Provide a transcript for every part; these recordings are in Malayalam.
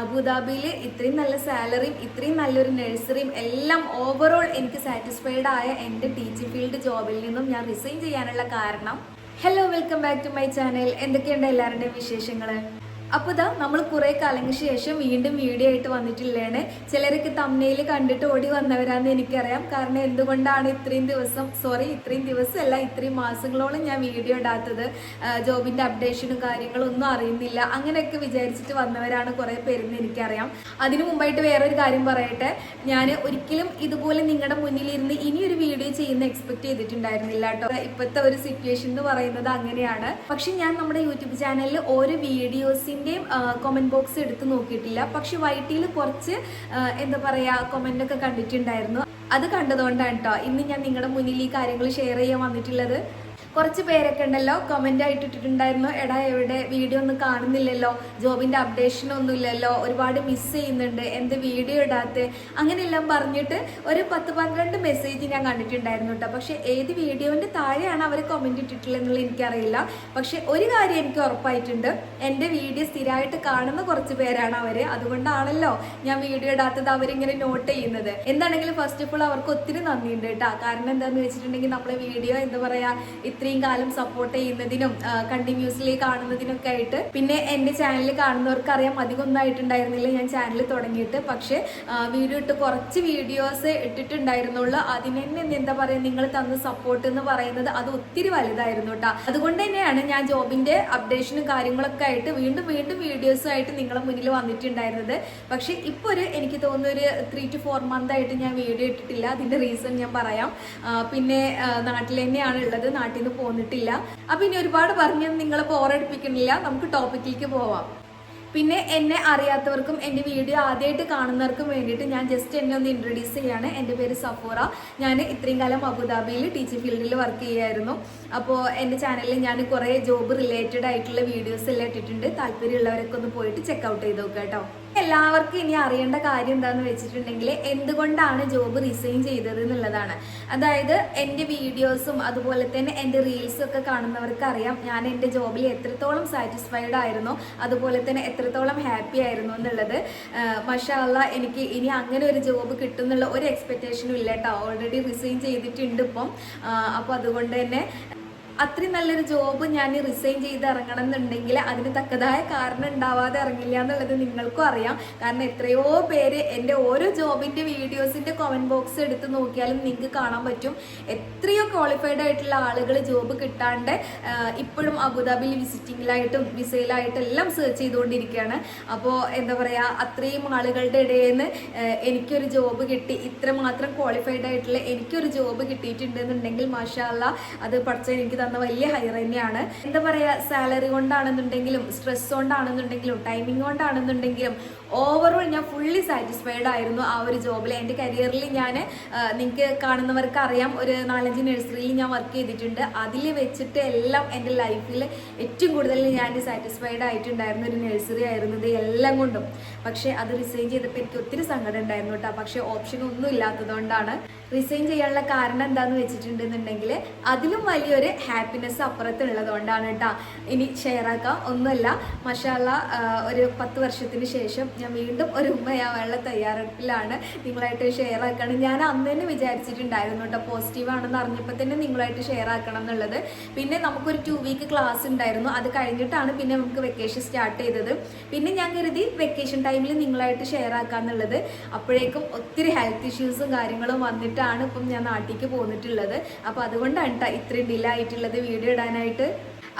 അബുദാബിയിൽ ഇത്രയും നല്ല സാലറിയും ഇത്രയും നല്ലൊരു നഴ്സറിയും എല്ലാം ഓവറോൾ എനിക്ക് സാറ്റിസ്ഫൈഡ് ആയ എന്റെ ടീച്ചിങ് ഫീൽഡ് ജോബിൽ നിന്നും ഞാൻ റിസൈൻ ചെയ്യാനുള്ള കാരണം. Hello welcome back to my channel എന്തൊക്കെയുണ്ട് എല്ലാവരുടെയും വിശേഷങ്ങൾ അപ്പോൾ ഇതാ നമ്മൾ കുറേ കാലങ്ങൾക്ക് ശേഷം വീണ്ടും വീഡിയോ ആയിട്ട് വന്നിട്ടില്ലേണ്. ചിലരൊക്കെ തമ്മനയിൽ കണ്ടിട്ട് ഓടി വന്നവരാന്ന് എനിക്കറിയാം. കാരണം എന്തുകൊണ്ടാണ് ഇത്രയും ദിവസം സോറി ഇത്രയും ദിവസം അല്ല ഇത്രയും മാസങ്ങളോളം ഞാൻ വീഡിയോ ഇടാത്തത്. ജോബിന്റെ അപ്ഡേഷനും കാര്യങ്ങളും ഒന്നും അറിയുന്നില്ല. അങ്ങനെയൊക്കെ വിചാരിച്ചിട്ട് വന്നവരാണ് കുറേ പേരെന്ന് എനിക്കറിയാം. അതിനു മുമ്പായിട്ട് വേറൊരു കാര്യം പറയട്ടെ. ഞാൻ ഒരിക്കലും ഇതുപോലെ നിങ്ങളുടെ മുന്നിലിരുന്ന് ഇനിയൊരു വീഡിയോ ചെയ്യുന്ന എക്സ്പെക്ട് ചെയ്തിട്ടുണ്ടായിരുന്നില്ല കേട്ടോ. ഇപ്പോഴത്തെ ഒരു സിറ്റുവേഷൻ എന്ന് പറയുന്നത് അങ്ങനെയാണ്. പക്ഷെ ഞാൻ നമ്മുടെ യൂട്യൂബ് ചാനലിൽ ഓരോ വീഡിയോസിന്റെയും കൊമന്റ് ബോക്സ് എടുത്ത് നോക്കിയിട്ടില്ല. പക്ഷെ വൈറ്റിയിൽ കുറച്ച് എന്താ പറയുക ഒക്കെ കണ്ടിട്ടുണ്ടായിരുന്നു. അത് കണ്ടതുകൊണ്ടാണ് കേട്ടോ ഇന്ന് ഞാൻ നിങ്ങളുടെ മുന്നിൽ ഈ കാര്യങ്ങൾ ഷെയർ ചെയ്യാൻ വന്നിട്ടുള്ളത്. കുറച്ച് പേരൊക്കെ ഉണ്ടല്ലോ കമന്റ് ആയിട്ട് ഇട്ടിട്ടുണ്ടായിരുന്നു എടാ എവിടെ? വീഡിയോ ഒന്നും കാണുന്നില്ലല്ലോ. ജോബിന്റെ അപ്ഡേഷൻ ഒന്നും ഇല്ലല്ലോ ഒരുപാട് മിസ് ചെയ്യുന്നുണ്ട്. എന്ത് വീഡിയോ ഇടാത്ത? അങ്ങനെയെല്ലാം പറഞ്ഞിട്ട് ഒരു പത്ത് പന്ത്രണ്ട് മെസ്സേജ് ഞാൻ കണ്ടിട്ടുണ്ടായിരുന്നു കേട്ടോ. പക്ഷെ ഏത് വീഡിയോന്റെ താഴെയാണ് അവർ കമന്റ് ഇട്ടിട്ടുള്ളതെന്നുള്ള എനിക്കറിയില്ല. പക്ഷേ ഒരു കാര്യം എനിക്ക് ഉറപ്പായിട്ടുണ്ട്. എന്റെ വീഡിയോ സ്ഥിരമായിട്ട് കാണുന്ന കുറച്ച് പേരാണ് അവർ അതുകൊണ്ടാണല്ലോ ഞാൻ വീഡിയോ ഇടാത്തത് അവരിങ്ങനെ നോട്ട് ചെയ്യുന്നത്. എന്താണെങ്കിലും ഫസ്റ്റ് ഓഫ് ഓൾ അവർക്ക് ഒത്തിരി നന്ദിയുണ്ട് കേട്ടോ. കാരണം എന്താണെന്ന് വെച്ചിട്ടുണ്ടെങ്കിൽ നമ്മളെ വീഡിയോ എന്താ പറയുക ഇത്രയും കാലം സപ്പോർട്ട് ചെയ്യുന്നതിനും കണ്ടിന്യൂസ്ലി കാണുന്നതിനൊക്കെ ആയിട്ട്. പിന്നെ എന്റെ ചാനൽ കാണുന്നവർക്ക് അറിയാം അധികം ഒന്നും ആയിട്ടുണ്ടായിരുന്നില്ല ഞാൻ ചാനൽ തുടങ്ങിയിട്ട്. പക്ഷേ വീഡിയോ ഇട്ട് കുറച്ച് വീഡിയോസ് ഇട്ടിട്ടുണ്ടായിരുന്നുള്ളൂ. അതിന് തന്നെ എന്താ പറയുക നിങ്ങൾ തന്ന സപ്പോർട്ട് എന്ന് പറയുന്നത് അത് ഒത്തിരി വലുതായിരുന്നു കേട്ടോ. അതുകൊണ്ട് തന്നെയാണ് ഞാൻ ജോബിന്റെ അപ്ഡേഷനും കാര്യങ്ങളൊക്കെ ആയിട്ട് വീണ്ടും വീണ്ടും വീഡിയോസുമായിട്ട് നിങ്ങളെ മുന്നിൽ വന്നിട്ടുണ്ടായിരുന്നത്. പക്ഷേ ഇപ്പോൾ ഒരു എനിക്ക് തോന്നുന്ന ഒരു ത്രീ ടു ഫോർ മന്ത് ആയിട്ട് ഞാൻ വീഡിയോ ഇട്ടിട്ടില്ല. അതിന്റെ റീസൺ ഞാൻ പറയാം. പിന്നെ നാട്ടിൽ തന്നെയാണ് ഉള്ളത്. നാട്ടിൽ നിന്ന് പോന്നിട്ടില്ല. അപ്പം ഇനി ഒരുപാട് പറഞ്ഞ് നിങ്ങളെ ബോറടിപ്പിക്കണില്ല നമുക്ക് ടോപ്പിക്കിലേക്ക് പോവാം. പിന്നെ എന്നെ അറിയാത്തവർക്കും എന്റെ വീഡിയോ ആദ്യമായിട്ട് കാണുന്നവർക്കും വേണ്ടിയിട്ട് ഞാൻ ജസ്റ്റ് എന്നെ ഒന്ന് ഇൻട്രൊഡ്യൂസ് ചെയ്യാണ്. എന്റെ പേര് സഫൂറ. ഞാൻ ഇത്രയും കാലം അബുദാബിയിൽ ടീച്ചിങ് ഫീൽഡിൽ വർക്ക് ചെയ്യായിരുന്നു അപ്പോൾ എന്റെ ചാനലിൽ ഞാൻ കുറേ ജോബ് റിലേറ്റഡ് ആയിട്ടുള്ള വീഡിയോസ് എല്ലാം ഇട്ടിട്ടുണ്ട്. താല്പര്യമുള്ളവരൊക്കെ ഒന്ന് പോയിട്ട് ചെക്കൗട്ട് ചെയ്ത് നോക്കാം കേട്ടോ. എല്ലാവർക്കും ഇനി അറിയേണ്ട കാര്യം എന്താണെന്ന് വെച്ചിട്ടുണ്ടെങ്കിൽ എന്തുകൊണ്ടാണ് ജോബ് റിസൈൻ ചെയ്തത് എന്നുള്ളതാണ്. അതായത് എന്റെ വീഡിയോസും അതുപോലെ തന്നെ എന്റെ റീൽസും ഒക്കെ കാണുന്നവർക്ക് അറിയാം ഞാൻ എന്റെ ജോബിൽ എത്രത്തോളം സാറ്റിസ്ഫൈഡ് ആയിരുന്നു അതുപോലെ തന്നെ എത്രത്തോളം ഹാപ്പി ആയിരുന്നു എന്നുള്ളത്. മഷാല്ല എനിക്ക് ഇനി അങ്ങനെ ഒരു ജോബ് കിട്ടുന്നുള്ള ഒരു എക്സ്പെക്റ്റേഷനും ഇല്ല കേട്ടോ. ഓൾറെഡി റിസൈൻ ചെയ്തിട്ടുണ്ട് ഇപ്പം. അപ്പോൾ അതുകൊണ്ട് തന്നെ അത്രയും നല്ലൊരു ജോബ് ഞാൻ റിസൈൻ ചെയ്ത് ഇറങ്ങണം എന്നുണ്ടെങ്കിൽ അതിന് തക്കതായ കാരണം ഉണ്ടാവാതെ ഇറങ്ങില്ല എന്നുള്ളത് നിങ്ങൾക്കും അറിയാം. കാരണം എത്രയോ പേര് എന്റെ ഓരോ ജോബിന്റെ വീഡിയോസിന്റെ കമന്റ് ബോക്സ് എടുത്ത് നോക്കിയാലും നിങ്ങൾക്ക് കാണാൻ പറ്റും. എത്രയോ ക്വാളിഫൈഡ് ആയിട്ടുള്ള ആളുകൾ ജോബ് കിട്ടാണ്ട് ഇപ്പോഴും അബുദാബിയിൽ വിസിറ്റിങ്ങിലായിട്ടും വിസയിലായിട്ടും എല്ലാം സെർച്ച് ചെയ്തുകൊണ്ടിരിക്കുകയാണ്. അപ്പോൾ എന്താ പറയുക അത്രയും ആളുകളുടെ ഇടയിൽ നിന്ന് എനിക്കൊരു ജോബ് കിട്ടി. ഇത്രമാത്രം ക്വാളിഫൈഡ് ആയിട്ടുള്ള എനിക്കൊരു ജോബ് കിട്ടിയിട്ടുണ്ടെന്നുണ്ടെങ്കിൽ മാഷാല്ല അത് പഠിച്ചാൽ എനിക്ക് തന്ന വലിയ ഹയർ തന്നെയാണ്. എന്താ പറയാ സാലറി കൊണ്ടാണെന്നുണ്ടെങ്കിലും സ്ട്രെസ് കൊണ്ടാണെന്നുണ്ടെങ്കിലും ടൈമിംഗ് കൊണ്ടാണെന്നുണ്ടെങ്കിലും ഓവറോൾ ഞാൻ ഫുള്ളി സാറ്റിസ്ഫൈഡ് ആയിരുന്നു ആ ഒരു ജോബിൽ എന്റെ കരിയറിൽ ഞാൻ നിങ്ങൾക്ക് കാണുന്നവർക്ക് അറിയാം ഒരു നാലഞ്ച് നഴ്സറിയിൽ ഞാൻ വർക്ക് ചെയ്തിട്ടുണ്ട്. അതിൽ വെച്ചിട്ട് എല്ലാം എന്റെ ലൈഫിൽ ഏറ്റവും കൂടുതൽ ഞാൻ സാറ്റിസ്ഫൈഡ് ആയിട്ടുണ്ടായിരുന്ന ഒരു നഴ്സറി ആയിരുന്നത് എല്ലാം കൊണ്ടും. പക്ഷേ അത് റിസൈൻ ചെയ്തപ്പോൾ എനിക്ക് ഒത്തിരി സങ്കടം ഉണ്ടായിരുന്നു കേട്ടോ. പക്ഷേ ഓപ്ഷൻ ഒന്നും ഇല്ലാത്തതുകൊണ്ടാണ് റിസൈൻ ചെയ്യാനുള്ള കാരണം എന്താണെന്ന് വെച്ചിട്ടുണ്ടെന്നുണ്ടെങ്കിൽ അതിലും വലിയൊരു ഹാപ്പിനെസ് അപ്പുറത്തുള്ളതുകൊണ്ടാണ് കേട്ടോ. ഇനി ഷെയർ ആക്കാം. ഒന്നുമല്ല മഷാല ഒരു പത്ത് വർഷത്തിന് ശേഷം ഞാൻ വീണ്ടും ഒരു ഉമ്മയാവാനുള്ള തയ്യാറെടുപ്പിലാണ് നിങ്ങളായിട്ട് ഷെയർ ആക്കണം ഞാൻ അന്ന് തന്നെ വിചാരിച്ചിട്ടുണ്ടായിരുന്നു കേട്ടോ പോസിറ്റീവ് ആണെന്ന് അറിഞ്ഞപ്പോൾ തന്നെ നിങ്ങളായിട്ട് ഷെയർ ആക്കണം എന്നുള്ളത്. പിന്നെ നമുക്കൊരു ടു വീക്ക് ക്ലാസ് ഉണ്ടായിരുന്നു. അത് കഴിഞ്ഞിട്ടാണ് പിന്നെ നമുക്ക് വെക്കേഷൻ സ്റ്റാർട്ട് ചെയ്തത്. പിന്നെ ഞാൻ കരുതി വെക്കേഷൻ ടൈമിൽ നിങ്ങളായിട്ട് ഷെയർ ആക്കാന്നുള്ളത് അപ്പോഴേക്കും ഒത്തിരി ഹെൽത്ത് ഇഷ്യൂസും കാര്യങ്ങളും വന്നിട്ടാണ് ഇപ്പം ഞാൻ നാട്ടിലേക്ക് പോന്നിട്ടുള്ളത്. അപ്പോൾ അതുകൊണ്ടാണ് കേട്ടോ ഇത്രയും ഡിലേ ആയിട്ടുള്ളത് വീഡിയോ ഇടാനായിട്ട്.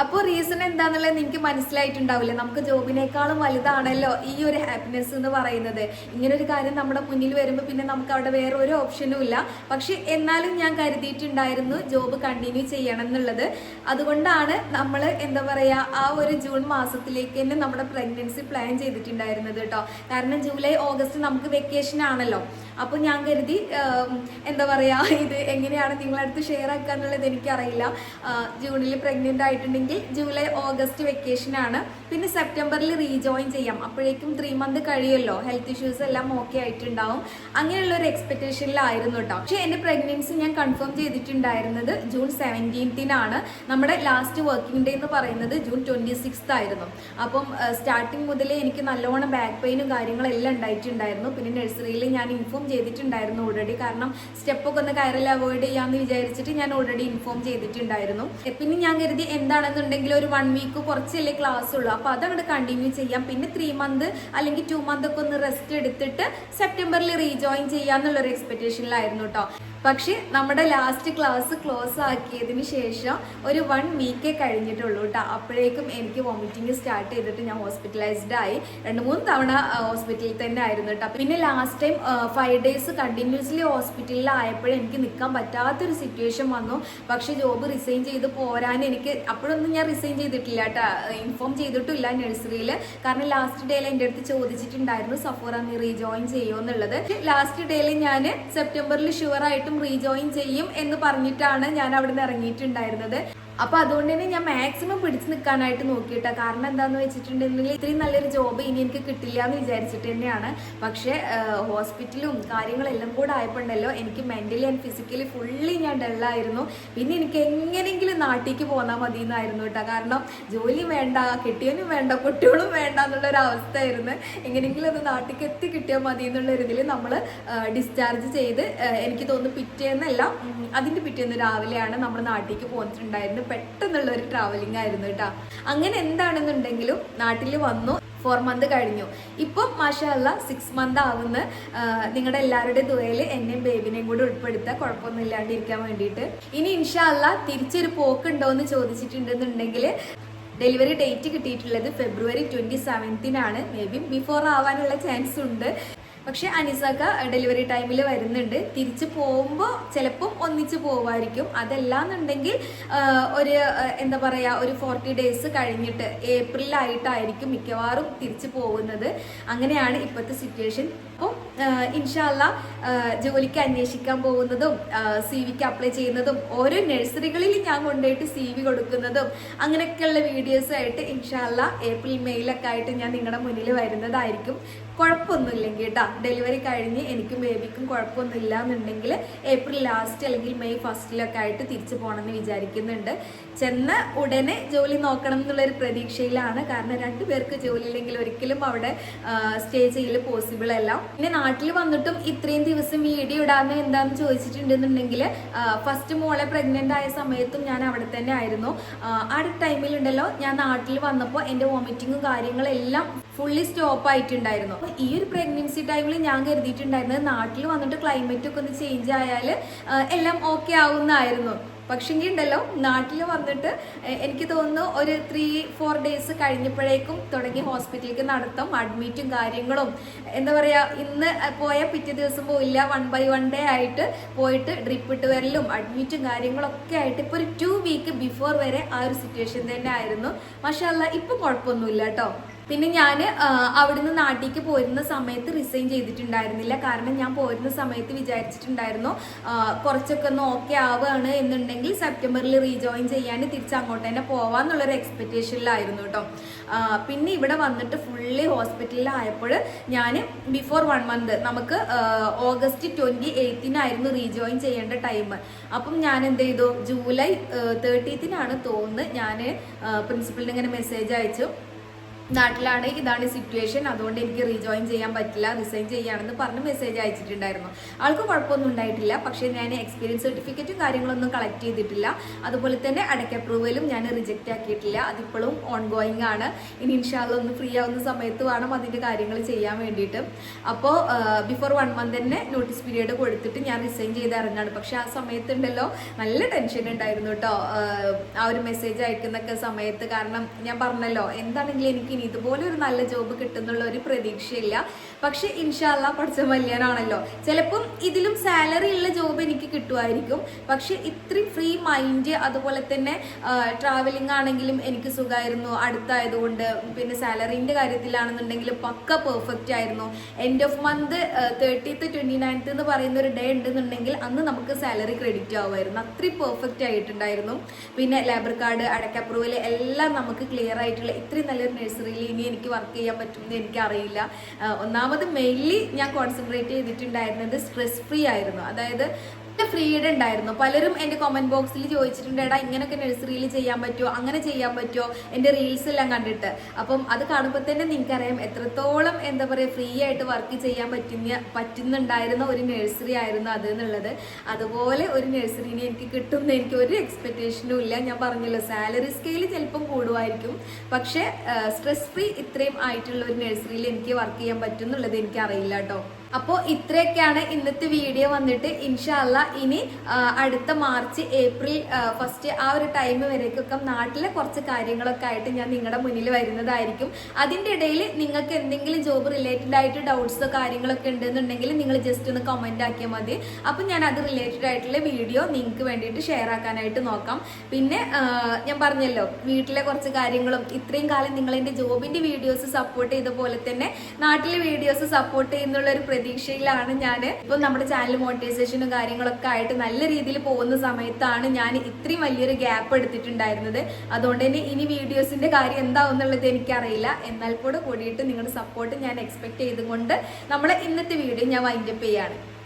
അപ്പോൾ റീസൺ എന്താണെന്നുള്ളത് നിങ്ങൾക്ക് മനസ്സിലായിട്ടുണ്ടാവില്ലേ? നമുക്ക് ജോബിനേക്കാളും വലുതാണല്ലോ ഈ ഒരു ഹാപ്പിനെസ് എന്ന് പറയുന്നത്. ഇങ്ങനെ ഒരു കാര്യം നമ്മുടെ മുന്നിൽ വരുമ്പോൾ പിന്നെ നമുക്ക് അവിടെ വേറെ ഒരു ഓപ്ഷനും ഇല്ല. പക്ഷെ എന്നാലും ഞാൻ കരുതിയിട്ടുണ്ടായിരുന്നു ജോബ് കണ്ടിന്യൂ ചെയ്യണം എന്നുള്ളത്. അതുകൊണ്ടാണ് നമ്മൾ എന്താ പറയുക ആ ഒരു ജൂൺ മാസത്തിലേക്ക് തന്നെ നമ്മുടെ പ്രഗ്നൻസി പ്ലാൻ ചെയ്തിട്ടുണ്ടായിരുന്നത് കേട്ടോ കാരണം ജൂലൈ ഓഗസ്റ്റ് നമുക്ക് വെക്കേഷൻ ആണല്ലോ. അപ്പോൾ ഞാൻ കരുതി എന്താ പറയുക ഇത് എങ്ങനെയാണ് നിങ്ങളടുത്ത് ഷെയർ ആക്കുക എന്നുള്ളത് എനിക്കറിയില്ല ജൂണിൽ പ്രഗ്നന്റ് ആയിട്ടുണ്ടെങ്കിൽ അല്ലെങ്കിൽ ജൂലൈ ഓഗസ്റ്റ് വെക്കേഷൻ ആണ്. പിന്നെ സെപ്റ്റംബറിൽ റീജോയിൻ ചെയ്യാം. അപ്പോഴേക്കും ത്രീ മന്ത് കഴിയുമല്ലോ. ഹെൽത്ത് ഇഷ്യൂസ് എല്ലാം ഓക്കെ ആയിട്ടുണ്ടാവും. അങ്ങനെയുള്ള ഒരു എക്സ്പെക്ടേഷനിലായിരുന്നു കേട്ടോ പക്ഷേ എന്റെ പ്രഗ്നൻസി ഞാൻ കൺഫേം ചെയ്തിട്ടുണ്ടായിരുന്നത് ജൂൺ സെവന്റീൻത്തിനാണ് നമ്മുടെ ലാസ്റ്റ് വർക്കിംഗ് ഡേ എന്ന് പറയുന്നത് ജൂൺ ട്വന്റി സിക്സ്ത് ആയിരുന്നു. അപ്പം സ്റ്റാർട്ടിങ് മുതലേ എനിക്ക് നല്ലോണം ബാക്ക് പെയിനും കാര്യങ്ങളെല്ലാം ഉണ്ടായിട്ടുണ്ടായിരുന്നു. പിന്നെ നഴ്സറിയിൽ ഞാൻ ഇൻഫോം ചെയ്തിട്ടുണ്ടായിരുന്നു ഓൾറെഡി കാരണം സ്റ്റെപ്പൊക്കെ ഒന്ന് കയറൽ അവോയ്ഡ് ചെയ്യാമെന്ന് വിചാരിച്ചിട്ട് ഞാൻ ഓൾറെഡി ഇൻഫോം ചെയ്തിട്ടുണ്ടായിരുന്നു. പിന്നെ ഞാൻ കരുതി എന്താണെന്നുണ്ടെങ്കിൽ ഒരു വൺ വീക്ക് കുറച്ചല്ലേ ക്ലാസ് ഉള്ളൂ. അപ്പോൾ അതങ്ങോട്ട് കണ്ടിന്യൂ ചെയ്യാം. പിന്നെ ത്രീ മന്ത് അല്ലെങ്കിൽ ടു മന്ത് ഒക്കെ ഒന്ന് റെസ്റ്റ് എടുത്തിട്ട് സെപ്റ്റംബറിൽ റീജോയിൻ ചെയ്യാന്നുള്ളൊരു എക്സ്പെക്ടേഷനിലായിരുന്നു കേട്ടോ പക്ഷേ നമ്മുടെ ലാസ്റ്റ് ക്ലാസ് ക്ലോസ് ആക്കിയതിന് ശേഷം ഒരു വൺ വീക്കേ കഴിഞ്ഞിട്ടുള്ളൂ കേട്ടോ അപ്പോഴേക്കും എനിക്ക് വോമിറ്റിംഗ് സ്റ്റാർട്ട് ചെയ്തിട്ട് ഞാൻ ഹോസ്പിറ്റലൈസ്ഡ് ആയി. രണ്ട് മൂന്ന് തവണ ഹോസ്പിറ്റലിൽ തന്നെ ആയിരുന്നു കേട്ടോ പിന്നെ last time five days continuously ഹോസ്പിറ്റലിൽ ആയപ്പോഴേ എനിക്ക് നിൽക്കാൻ പറ്റാത്തൊരു സിറ്റുവേഷൻ വന്നു. പക്ഷെ ജോബ് റിസൈൻ ചെയ്ത് പോരാൻ എനിക്ക് അപ്പോഴൊന്നും ഞാൻ റിസൈൻ ചെയ്തിട്ടില്ല കേട്ടോ ഇൻഫോം ചെയ്തിട്ടില്ല നഴ്സറിയിൽ കാരണം ലാസ്റ്റ് ഡേയിൽ എന്റെ അടുത്ത് ചോദിച്ചിട്ടുണ്ടായിരുന്നു സഫോറ നീ റീജോയിൻ ചെയ്യുമോ എന്നുള്ളത്. ലാസ്റ്റ് ഡേയിൽ ഞാൻ സെപ്റ്റംബറിൽ ഷുവർ ആയിട്ടും റീജോയിൻ ചെയ്യും എന്ന് പറഞ്ഞിട്ടാണ് ഞാൻ അവിടെ നിന്ന് ഇറങ്ങിയിട്ടുണ്ടായിരുന്നത്. അപ്പൊ അതുകൊണ്ട് തന്നെ ഞാൻ മാക്സിമം പിടിച്ചു നിൽക്കാനായിട്ട് നോക്കിയിട്ടാ. കാരണം എന്താന്ന് വെച്ചിട്ടുണ്ടെങ്കിൽ ഇത്രയും നല്ലൊരു ജോബ് ഇനി എനിക്ക് കിട്ടില്ല എന്ന് വിചാരിച്ചിട്ട് തന്നെയാണ്. പക്ഷേ ഹോസ്പിറ്റലും കാര്യങ്ങളെല്ലാം കൂടെ ആയപ്പോണ്ടല്ലോ എനിക്ക് മെന്റലി ആൻഡ് ഫിസിക്കലി ഫുള്ളി ഞാൻ ഡള്ളായിരുന്നു പിന്നെ എനിക്ക് എങ്ങനെയെങ്കിലും നാട്ടിലേക്ക് പോന്നാൽ മതി എന്നായിരുന്നു കേട്ടോ. കാരണം ജോലി വേണ്ട കെട്ടിയവനും വേണ്ട കുട്ടികളും വേണ്ട എന്നുള്ള ഒരു അവസ്ഥയായിരുന്നു. എങ്ങനെയെങ്കിലും ഒന്ന് നാട്ടിലേക്ക് എത്തി കിട്ടിയാൽ മതി എന്നുള്ള ഇതിൽ നമ്മൾ ഡിസ്ചാർജ് ചെയ്ത് എനിക്ക് തോന്നുന്നു പിറ്റേന്നല്ല അതിന്റെ പിറ്റേന്ന് രാവിലെയാണ് നമ്മൾ നാട്ടിലേക്ക് പോന്നിട്ടുണ്ടായിരുന്നത്. പെട്ടെന്നുള്ള ഒരു ട്രാവലിംഗ് ആയിരുന്നു കേട്ടോ അങ്ങനെ എന്താണെന്നുണ്ടെങ്കിലും നാട്ടിൽ വന്നു. ഫോർ മന്ത് കഴിഞ്ഞു. ഇപ്പം മാഷല്ല സിക്സ് മന്ത് ആവുന്ന. നിങ്ങളുടെ എല്ലാവരുടെ ദുവയിൽ എന്നെയും ബേബിനെയും കൂടി ഉൾപ്പെടുത്തുക കുഴപ്പമൊന്നും ഇല്ലാണ്ടിരിക്കാൻ വേണ്ടിയിട്ട്. ഇനി ഇൻഷാല്ല തിരിച്ചൊരു പോക്കുണ്ടോ എന്ന് ചോദിച്ചിട്ടുണ്ടെന്നുണ്ടെങ്കിൽ ഡെലിവറി ഡേറ്റ് കിട്ടിയിട്ടുള്ളത് ഫെബ്രുവരി ട്വന്റി സെവൻത്തിനാണ് മേ ബി ബിഫോർ ആവാനുള്ള ചാൻസ് ഉണ്ട്. പക്ഷെ അനിസക്ക ഡെലിവറി ടൈമിൽ വരുന്നുണ്ട്. തിരിച്ചു പോകുമ്പോൾ ചിലപ്പം ഒന്നിച്ച് പോവായിരിക്കും. അതല്ലാന്നുണ്ടെങ്കിൽ ഒരു എന്താ പറയുക ഒരു ഫോർട്ടി ഡേയ്സ് കഴിഞ്ഞിട്ട് ഏപ്രിലായിട്ടായിരിക്കും മിക്കവാറും തിരിച്ചു പോകുന്നത്. അങ്ങനെയാണ് ഇപ്പോഴത്തെ സിറ്റുവേഷൻ. അപ്പോൾ ഇൻഷാല്ല ജോലിക്ക് അന്വേഷിക്കാൻ പോകുന്നതും സി വിക്ക് അപ്ലൈ ചെയ്യുന്നതും ഓരോ നഴ്സറികളിൽ ഞാൻ കൊണ്ടുപോയിട്ട് സി വി കൊടുക്കുന്നതും അങ്ങനെയൊക്കെയുള്ള വീഡിയോസ് ആയിട്ട് ഇൻഷാല്ല ഏപ്രിൽ മെയിലൊക്കെ ആയിട്ട് ഞാൻ നിങ്ങളുടെ മുന്നിൽ വരുന്നതായിരിക്കും. കുഴപ്പമൊന്നുമില്ലെങ്കിൽ കേട്ടോ ഡെലിവറി കഴിഞ്ഞ് എനിക്കും ബേബിക്കും കുഴപ്പമൊന്നുമില്ല എന്നുണ്ടെങ്കിൽ ഏപ്രിൽ ലാസ്റ്റ് അല്ലെങ്കിൽ മെയ് ഫസ്റ്റിലൊക്കെ ആയിട്ട് തിരിച്ചു പോകണമെന്ന് വിചാരിക്കുന്നുണ്ട്. ചെന്ന് ഉടനെ ജോലി നോക്കണം എന്നുള്ളൊരു പ്രതീക്ഷയിലാണ്. കാരണം രണ്ടുപേർക്ക് ജോലി ഇല്ലെങ്കിൽ ഒരിക്കലും അവിടെ സ്റ്റേ ചെയ്യൽ പോസിബിൾ അല്ല. പിന്നെ നാട്ടിൽ വന്നിട്ടും ഇത്രയും ദിവസം വീഡിയോ ഇടാന്ന് എന്താന്ന് ചോദിച്ചിട്ടുണ്ടെന്നുണ്ടെങ്കിൽ ഫസ്റ്റ് മോളെ പ്രഗ്നന്റ് ആയ സമയത്തും ഞാൻ അവിടെ തന്നെ ആയിരുന്നു. ആ, ഒരു ടൈമിലുണ്ടല്ലോ ഞാൻ നാട്ടിൽ വന്നപ്പോൾ എന്റെ വോമിറ്റിങ്ങും കാര്യങ്ങളെല്ലാം ഫുള്ളി സ്റ്റോപ്പ് ആയിട്ടുണ്ടായിരുന്നു. ഈ ഒരു പ്രഗ്നൻസി ടൈമിൽ ഞാൻ കരുതിയിട്ടുണ്ടായിരുന്നത് നാട്ടിൽ വന്നിട്ട് ക്ലൈമറ്റ് ഒക്കെ ഒന്ന് ചേഞ്ച് ആയാൽ എല്ലാം ഓക്കെ ആവുന്നതായിരുന്നു പക്ഷെങ്കിൽ ഉണ്ടല്ലോ നാട്ടിൽ വന്നിട്ട് എനിക്ക് തോന്നുന്നു ഒരു ത്രീ ഫോർ ഡേയ്സ് കഴിഞ്ഞപ്പോഴേക്കും തുടങ്ങി ഹോസ്പിറ്റലിലേക്ക് നടത്തും അഡ്മിറ്റും കാര്യങ്ങളും. എന്താ പറയുക ഇന്ന് പോയ പിറ്റേ ദിവസം പോയില്ല. വൺ ബൈ വൺ ഡേ ആയിട്ട് പോയിട്ട് ഡ്രിപ്പ് ഇട്ട് വരലും അഡ്മിറ്റും കാര്യങ്ങളൊക്കെ ആയിട്ട് ഇപ്പോൾ ഒരു ടു വീക്ക് ബിഫോർ വരെ ആ ഒരു സിറ്റുവേഷൻ തന്നെ ആയിരുന്നു. പക്ഷേ അല്ല ഇപ്പം കുഴപ്പമൊന്നുമില്ല കേട്ടോ. പിന്നെ ഞാൻ അവിടുന്ന് നാട്ടിലേക്ക് പോരുന്ന സമയത്ത് റിസൈൻ ചെയ്തിട്ടുണ്ടായിരുന്നില്ല. കാരണം ഞാൻ പോരുന്ന സമയത്ത് വിചാരിച്ചിട്ടുണ്ടായിരുന്നു കുറച്ചൊക്കെ ഒന്ന് ഓക്കെ ആവുകയാണ് എന്നുണ്ടെങ്കിൽ സെപ്റ്റംബറിൽ റീജോയിൻ ചെയ്യാൻ തിരിച്ച് അങ്ങോട്ട് തന്നെ പോവാന്നുള്ളൊരു എക്സ്പെക്റ്റേഷനിലായിരുന്നു കേട്ടോ പിന്നെ ഇവിടെ വന്നിട്ട് ഫുള്ളി ഹോസ്പിറ്റലിലായപ്പോൾ ഞാൻ ബിഫോർ വൺ മന്ത് നമുക്ക് ഓഗസ്റ്റ് ട്വന്റി എയ്ത്തിനായിരുന്നു റീജോയിൻ ചെയ്യേണ്ട ടൈം അപ്പം ഞാൻ എന്ത് ചെയ്തു? ജൂലൈ തേർട്ടീത്തിനാണ് തോന്നുന്നത് ഞാൻ പ്രിൻസിപ്പളിന് ഇങ്ങനെ മെസ്സേജ് അയച്ചു. നാട്ടിലാണ് ഇതാണ് സിറ്റുവേഷൻ അതുകൊണ്ട് എനിക്ക് റീജോയിൻ ചെയ്യാൻ പറ്റില്ല. റിസൈൻ ചെയ്യാണെന്ന് പറഞ്ഞ് മെസ്സേജ് അയച്ചിട്ടുണ്ടായിരുന്നു. ആൾക്ക് കുഴപ്പമൊന്നും ഉണ്ടായിട്ടില്ല. പക്ഷേ ഞാൻ എക്സ്പീരിയൻസ് സർട്ടിഫിക്കറ്റും കാര്യങ്ങളൊന്നും കളക്ട് ചെയ്തിട്ടില്ല. അതുപോലെ തന്നെ അടയ്ക്ക് അപ്രൂവലും ഞാൻ റിജക്റ്റ് ആക്കിയിട്ടില്ല. അതിപ്പോഴും ഓൺ ഗോയിങ് ആണ്. ഇനി ഇൻഷാല്ല ഒന്ന് ഫ്രീ ആവുന്ന സമയത്ത് വേണം അതിന്റെ കാര്യങ്ങൾ ചെയ്യാൻ വേണ്ടിയിട്ട്. അപ്പോൾ ബിഫോർ വൺ മന്ത് തന്നെ നോട്ടീസ് പീരീഡ് കൊടുത്തിട്ട് ഞാൻ റിസൈൻ ചെയ്ത് ഇറങ്ങാണ്. പക്ഷേ ആ സമയത്തുണ്ടല്ലോ നല്ല ടെൻഷൻ ഉണ്ടായിരുന്നു കേട്ടോ ആ ഒരു മെസ്സേജ് അയക്കുന്നൊക്കെ സമയത്ത്. കാരണം ഞാൻ പറഞ്ഞല്ലോ എന്താണെങ്കിലും എനിക്ക് ഇനി ഇതുപോലെ ഒരു നല്ല ജോബ് കിട്ടുന്നുള്ള ഒരു പ്രതീക്ഷയില്ല. പക്ഷെ ഇൻഷാല്ല പഠിച്ച മല്യാനാണല്ലോ ചിലപ്പം ഇതിലും സാലറി ഉള്ള ജോബ് എനിക്ക് കിട്ടുമായിരിക്കും. പക്ഷെ ഇത്രയും ഫ്രീ മൈൻഡ് അതുപോലെ തന്നെ ട്രാവലിംഗ് ആണെങ്കിലും എനിക്ക് സുഖമായിരുന്നു. അടുത്തായതുകൊണ്ട് പിന്നെ സാലറിന്റെ കാര്യത്തിലാണെന്നുണ്ടെങ്കിൽ പക്ക പെർഫെക്റ്റ് ആയിരുന്നു. End of month thirtieth twenty ninth എന്ന് പറയുന്ന ഒരു ഡേ ഉണ്ടെന്നുണ്ടെങ്കിൽ അന്ന് നമുക്ക് സാലറി ക്രെഡിറ്റ് ആവുമായിരുന്നു. അത്രയും പെർഫെക്റ്റ് ആയിട്ടുണ്ടായിരുന്നു. പിന്നെ ലേബർ കാർഡ് അടക്ക അപ്രൂവൽ എല്ലാം നമുക്ക് ക്ലിയർ ആയിട്ടുള്ള ഇത്രയും നല്ലൊരു നഴ്സറിയിൽ ഇനി എനിക്ക് വർക്ക് ചെയ്യാൻ പറ്റുമെന്ന് എനിക്കറിയില്ല. ഒന്നാമത് മെയിൻലി ഞാൻ കോൺസെൻട്രേറ്റ് ചെയ്തിട്ടുണ്ടായിരുന്നത് സ്ട്രെസ് ഫ്രീ ആയിരുന്നു. അതായത് ഫ്രീഡം ഉണ്ടായിരുന്നു. പലരും എന്റെ കോമന്റ് ബോക്സിൽ ചോദിച്ചിട്ടുണ്ട് എടാ ഇങ്ങനെയൊക്കെ നഴ്സറിയിൽ ചെയ്യാൻ പറ്റുമോ അങ്ങനെ ചെയ്യാൻ പറ്റുമോ എന്റെ റീൽസ് എല്ലാം കണ്ടിട്ട്. അപ്പം അത് കാണുമ്പോൾ തന്നെ നിങ്ങൾക്കറിയാം എത്രത്തോളം എന്താ പറയുക ഫ്രീ ആയിട്ട് വർക്ക് ചെയ്യാൻ പറ്റുന്ന പറ്റുന്നുണ്ടായിരുന്ന ഒരു നഴ്സറി ആയിരുന്നു അത് എന്നുള്ളത്. അതുപോലെ ഒരു നഴ്സറിനെ എനിക്ക് കിട്ടുന്ന എനിക്ക് ഒരു എക്സ്പെക്റ്റേഷനും ഇല്ല. ഞാൻ പറഞ്ഞല്ലോ സാലറി സ്കെയിൽ ചിലപ്പം കൂടുമായിരിക്കും. പക്ഷേ സ്ട്രെസ് ഫ്രീ ഇത്രയും ആയിട്ടുള്ള ഒരു നഴ്സറിയിൽ എനിക്ക് വർക്ക് ചെയ്യാൻ പറ്റും എന്നുള്ളത് എനിക്കറിയില്ല കേട്ടോ. അപ്പോൾ ഇത്രയൊക്കെയാണ് ഇന്നത്തെ വീഡിയോ വന്നിട്ട്. ഇൻഷാല്ല ഇനി അടുത്ത മാർച്ച് ഏപ്രിൽ ഫസ്റ്റ് ആ ഒരു ടൈം വരേക്കൊക്കെ നാട്ടിലെ കുറച്ച് കാര്യങ്ങളൊക്കെ ആയിട്ട് ഞാൻ നിങ്ങളുടെ മുന്നിൽ വരുന്നതായിരിക്കും. അതിന്റെ ഇടയിൽ നിങ്ങൾക്ക് എന്തെങ്കിലും ജോബ് റിലേറ്റഡ് ആയിട്ട് ഡൗട്ട്സോ കാര്യങ്ങളൊക്കെ ഉണ്ടെന്നുണ്ടെങ്കിൽ നിങ്ങൾ ജസ്റ്റ് ഒന്ന് കമന്റ് ആക്കിയാൽ മതി. അപ്പം ഞാൻ അത് റിലേറ്റഡ് ആയിട്ടുള്ള വീഡിയോ നിങ്ങൾക്ക് വേണ്ടിയിട്ട് ഷെയർ ആക്കാനായിട്ട് നോക്കാം. പിന്നെ ഞാൻ പറഞ്ഞല്ലോ വീട്ടിലെ കുറച്ച് കാര്യങ്ങളും ഇത്രയും കാലം നിങ്ങൾ എന്റെ ജോബിന്റെ വീഡിയോസ് സപ്പോർട്ട് ചെയ്ത പോലെ തന്നെ നാട്ടിലെ വീഡിയോസ് സപ്പോർട്ട് ചെയ്യുന്നുള്ള ഒരു പ്രതീക്ഷയിലാണ് ഞാൻ ഇപ്പം നമ്മുടെ ചാനൽ മോണിറ്റൈസേഷനും കാര്യങ്ങളൊക്കെ ആയിട്ട് നല്ല രീതിയിൽ പോകുന്ന സമയത്താണ് ഞാൻ ഇത്രയും വലിയൊരു ഗ്യാപ്പ് എടുത്തിട്ടുണ്ടായിരുന്നത്. അതുകൊണ്ട് തന്നെ ഇനി വീഡിയോസിന്റെ കാര്യം എന്താവും എന്നുള്ളത് എനിക്കറിയില്ല. എന്നാൽ കൂടെ കൂടിയിട്ട് നിങ്ങളുടെ സപ്പോർട്ട് ഞാൻ എക്സ്പെക്ട് ചെയ്തുകൊണ്ട് നമ്മളെ ഇന്നത്തെ വീഡിയോ ഞാൻ വൈൻഡപ്പ് ചെയ്യാണ്.